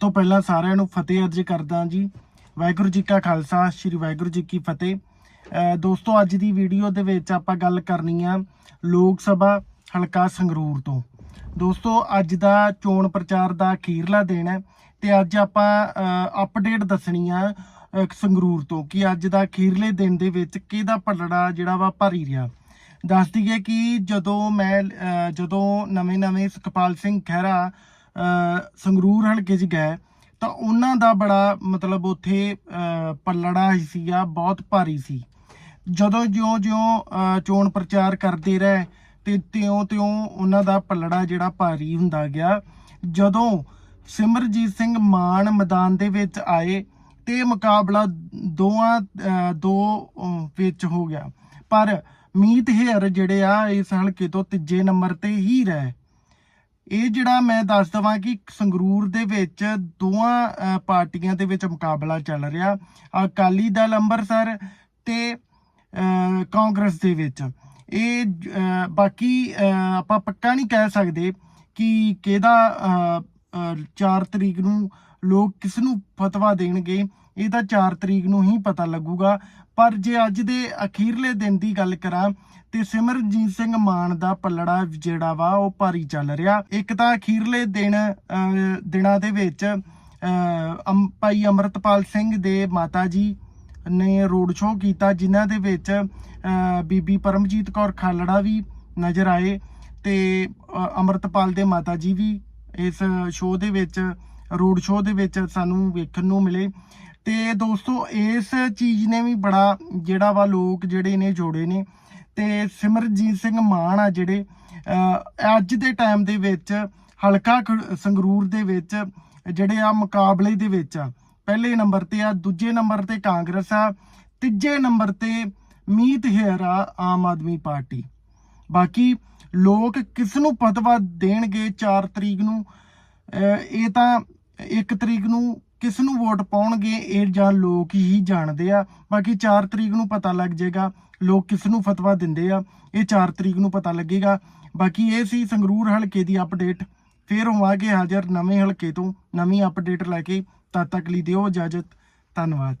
ਤੋਂ ਪਹਿਲਾਂ ਸਾਰਿਆਂ ਨੂੰ ਫਤਿਹ ਅਰਜ ਕਰਦਾ ਜੀ। ਵਾਹਿਗੁਰੂ ਜੀ ਕਾ ਖਾਲਸਾ, ਸ੍ਰੀ ਵਾਹਿਗੁਰੂ ਜੀ ਕੀ ਫਤਿਹ। ਦੋਸਤੋ, ਅੱਜ ਦੀ ਵੀਡੀਓ ਦੇ ਵਿੱਚ ਆਪਾਂ ਗੱਲ ਕਰਨੀ ਆ ਲੋਕ ਸਭਾ ਹਲਕਾ ਸੰਗਰੂਰ ਤੋਂ। ਦੋਸਤੋ, ਅੱਜ ਦਾ ਚੋਣ ਪ੍ਰਚਾਰ ਦਾ ਅਖੀਰਲਾ ਦਿਨ ਹੈ ਤੇ ਅੱਜ ਆਪਾਂ ਅਪਡੇਟ ਦੱਸਣੀ ਆ ਸੰਗਰੂਰ ਤੋਂ ਕਿ ਅੱਜ ਦਾ ਅਖੀਰਲੇ ਦਿਨ ਦੇ ਵਿੱਚ ਕਿਹਦਾ ਪਲੜਾ ਜਿਹੜਾ ਵਾ ਭਾਰੀ ਰਿਹਾ। ਦੱਸ ਦਈਏ ਕਿ ਜਦੋਂ ਮੈਂ ਜਦੋਂ ਨਵੇਂ-ਨਵੇਂ ਸੁਖਪਾਲ ਸਿੰਘ ਖਹਿਰਾ ਸੰਗਰੂਰ ਹਲਕੇ 'ਚ ਗਏ। ਤਾਂ ਉਹਨਾਂ ਦਾ ਬੜਾ ਮਤਲਬ ਉੱਥੇ ਪੱਲੜਾ ਸੀਗਾ ਬਹੁਤ ਭਾਰੀ ਸੀ। ਜਦੋਂ ਜਿਉਂ-ਜਿਉਂ ਚੋਣ ਪ੍ਰਚਾਰ ਕਰਦੇ ਰਹੇ, ਤੇ ਤਿਉਂ-ਤਿਉਂ ਉਹਨਾਂ ਦਾ ਪੱਲੜਾ ਜਿਹੜਾ ਭਾਰੀ ਹੁੰਦਾ ਗਿਆ। ਜਦੋਂ ਸਿਮਰਜੀਤ ਸਿੰਘ ਮਾਨ ਮੈਦਾਨ ਦੇ ਵਿੱਚ ਆਏ, ਤੇ ਮੁਕਾਬਲਾ ਦੋਵਾਂ ਦੋ ਵਿੱਚ ਹੋ ਗਿਆ। ਪਰ ਮੀਤ ਹੇਅਰ ਜਿਹੜੇ ਆ, ਇਸ ਹਲਕੇ ਤੋਂ ਤੀਜੇ ਨੰਬਰ ਤੇ ਹੀ ਰਹੇ। ਇਹ ਜਿਹੜਾ ਮੈਂ ਦੱਸ ਦਵਾਂ ਕਿ ਸੰਗਰੂਰ ਦੇ ਵਿੱਚ ਦੋਵਾਂ ਪਾਰਟੀਆਂ ਦੇ ਵਿੱਚ ਮੁਕਾਬਲਾ ਚੱਲ ਰਿਹਾ। ਅਕਾਲੀ ਦਲ ਅੰਮ੍ਰਿਤਸਰ ਤੇ ਕਾਂਗਰਸ ਦੇ ਵਿੱਚ। ਇਹ ਬਾਕੀ ਆਪਾਂ ਪੱਕਾ ਨਹੀਂ ਕਹਿ ਸਕਦੇ ਕਿ ਕਿਹਦਾ 4 ਤਰੀਕ ਨੂੰ ਲੋਕ ਕਿਸ ਨੂੰ ਫਤਵਾ ਦੇਣਗੇ। ਇਹ ਤਾਂ 4 ਤਰੀਕ ਨੂੰ ਹੀ ਪਤਾ ਲੱਗੂਗਾ। ਪਰ ਜੇ ਅੱਜ ਦੇ ਅਖੀਰਲੇ ਦਿਨ ਦੀ ਗੱਲ ਕਰਾਂ ਤੇ ਸਿਮਰਜੀਤ ਸਿੰਘ ਮਾਨ ਦਾ ਪੱਲੜਾ ਜਿਹੜਾ ਵਾ ਉਹ ਭਾਰੀ ਚੱਲ ਰਿਹਾ। ਇੱਕ ਤਾਂ ਅਖੀਰਲੇ ਦਿਨ ਦਿਨਾਂ ਦੇ ਵਿੱਚ ਅਮ- ਭਾਈ ਅਮਰਤਪਾਲ ਸਿੰਘ ਦੇ ਮਾਤਾ ਜੀ ਨੇ ਰੋਡ ਸ਼ੋਅ ਕੀਤਾ ਜਿਨ੍ਹਾਂ ਦੇ ਵਿੱਚ ਬੀਬੀ ਪਰਮਜੀਤ ਕੌਰ ਖਾਲੜਾ ਵੀ ਨਜ਼ਰ ਆਏ ਤੇ ਅ, ਅਮਰਤਪਾਲ ਦੇ ਮਾਤਾ ਜੀ ਵੀ ਇਸ ਸ਼ੋਅ ਦੇ ਵਿੱਚ ਰੋਡ ਸ਼ੋਅ ਦੇ ਵਿੱਚ ਸਾਨੂੰ ਵੇਖਣ ਨੂੰ ਮਿਲੇ। ਤੇ ਦੋਸਤੋ, ਇਸ ਚੀਜ਼ ਨੇ ਵੀ ਬੜਾ ਜਿਹੜਾ ਵਾ ਲੋਕ ਜਿਹੜੇ ਨੇ ਜੋੜੇ ਨੇ ਤੇ ਸਿਮਰਜੀਤ ਸਿੰਘ ਮਾਨ ਆ ਜਿਹੜੇ ਅੱਜ ਦੇ ਟਾਈਮ ਦੇ ਵਿੱਚ ਹਲਕਾ ਖ- ਸੰਗਰੂਰ ਦੇ ਵਿੱਚ ਜਿਹੜੇ ਆ ਮੁਕਾਬਲੇ ਦੇ ਵਿੱਚ ਆ। ਪਹਿਲੇ ਨੰਬਰ ਤੇ ਆ, ਦੂਜੇ ਨੰਬਰ ਤੇ ਕਾਂਗਰਸ ਆ, ਤੀਜੇ ਨੰਬਰ ਤੇ ਮੀਤ ਹੇਅਰ ਆ, ਆਮ ਆਦਮੀ ਪਾਰਟੀ। ਬਾਕੀ ਲੋਕ ਕਿਸ ਨੂੰ ਫਤਵਾ ਦੇਣਗੇ 4 ਤਰੀਕ ਨੂੰ? ਇਹ ਤਾਂ 1 ਤਰੀਕ ਨੂੰ ਕਿਸ ਨੂੰ ਵੋਟ ਪਾਉਣਗੇ ਇਹ ਜਾਂ ਲੋਕ ਹੀ ਜਾਣਦੇ ਆ। ਬਾਕੀ 4 ਤਰੀਕ ਨੂੰ ਪਤਾ ਲੱਗ ਜਾਏਗਾ, ਲੋਕ ਕਿਸ ਨੂੰ ਫਤਵਾ ਦਿੰਦੇ ਆ, ਇਹ 4 ਤਰੀਕ ਨੂੰ ਪਤਾ ਲੱਗੇਗਾ। ਬਾਕੀ ਇਹ ਸੀ ਸੰਗਰੂਰ ਹਲਕੇ ਦੀ ਅਪਡੇਟ ਫੇਰ ਹੋਵਾਂਗੇ ਹਾਜ਼ਰ ਨਵੇਂ ਹਲਕੇ ਤੋਂ ਨਵੀਂ ਅਪਡੇਟ ਲੈ ਕੇ। ਤਦ ਤੱਕ ਲਈ ਦਿਓ ਇਜਾਜ਼ਤ। ਧੰਨਵਾਦ।